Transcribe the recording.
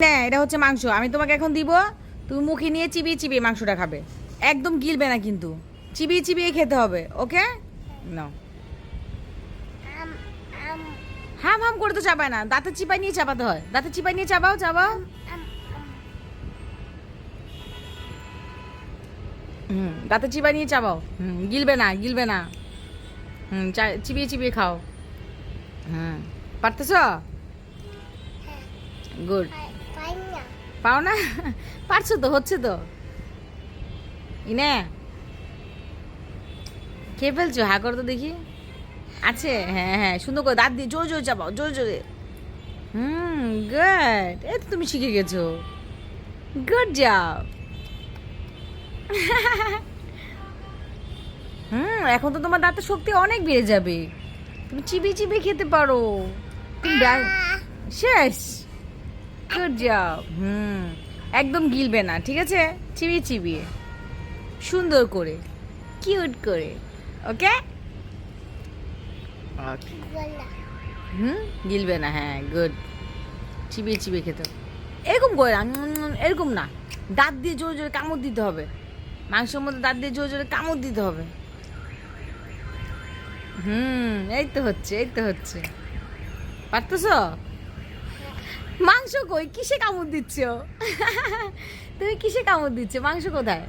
না এটা হচ্ছে মাংস। আমি তোমাকে এখন দিব তুমি মুখে নিয়ে চিবিয়ে চিবিয়ে মাংসটা খাবে। একদম গিলবে না কিন্তু। চিবিয়ে চিবিয়ে খেতে হবে ওকে? হাম হাম করে তো চাপায় না। দাঁতে চিপাই নিয়ে চাপাতে হয়। দাঁতে চিপাই নিয়ে চাপাও চাপাও। হুম দাঁতে চিপাই নিয়ে চাপাও। হুম গিলবে না গিলবে না। হুম চিবিয়ে চিবিয়ে খাও। হুম পারতেছ? গুড। পাই পাই না পাও না পারছ তো, হচ্ছে তো। ইনে ফেলছো? হ্যাঁ করো তো দেখি। আছে? হ্যাঁ হ্যাঁ সুন্দর করে দাঁত দিয়ে জোর জোর চাপাও, জোর, জোরে। হুম গুড এই তো তুমি শিখে গেছো। গুড জব হুম, এখন তো তোমার দাঁতের শক্তি অনেক বেড়ে যাবে। তুমি চিবিয়ে চিবিয়ে খেতে পারো। শেষ। গুড জব হুম একদম গিলবে না ঠিক আছে? চিবিয়ে চিবিয়ে। সুন্দর করে কিউট করে ওকে? হুম গিলবে না হ্যাঁ গুড। চিবিয়ে চিবিয়ে খেতে এরকম করে এরকম না। দাঁত দিয়ে জোরে জোরে কামড় দিতে হবে। মাংসের মধ্যে দাঁত দিয়ে জোরে জোরে কামড় দিতে হবে। হুম এই তো হচ্ছে এই তো হচ্ছে। পারতেছ? মাংস কই? কিসে কামড় দিচ্ছ? তুমি কিসে কামড় দিচ্ছ? মাংস কোথায়?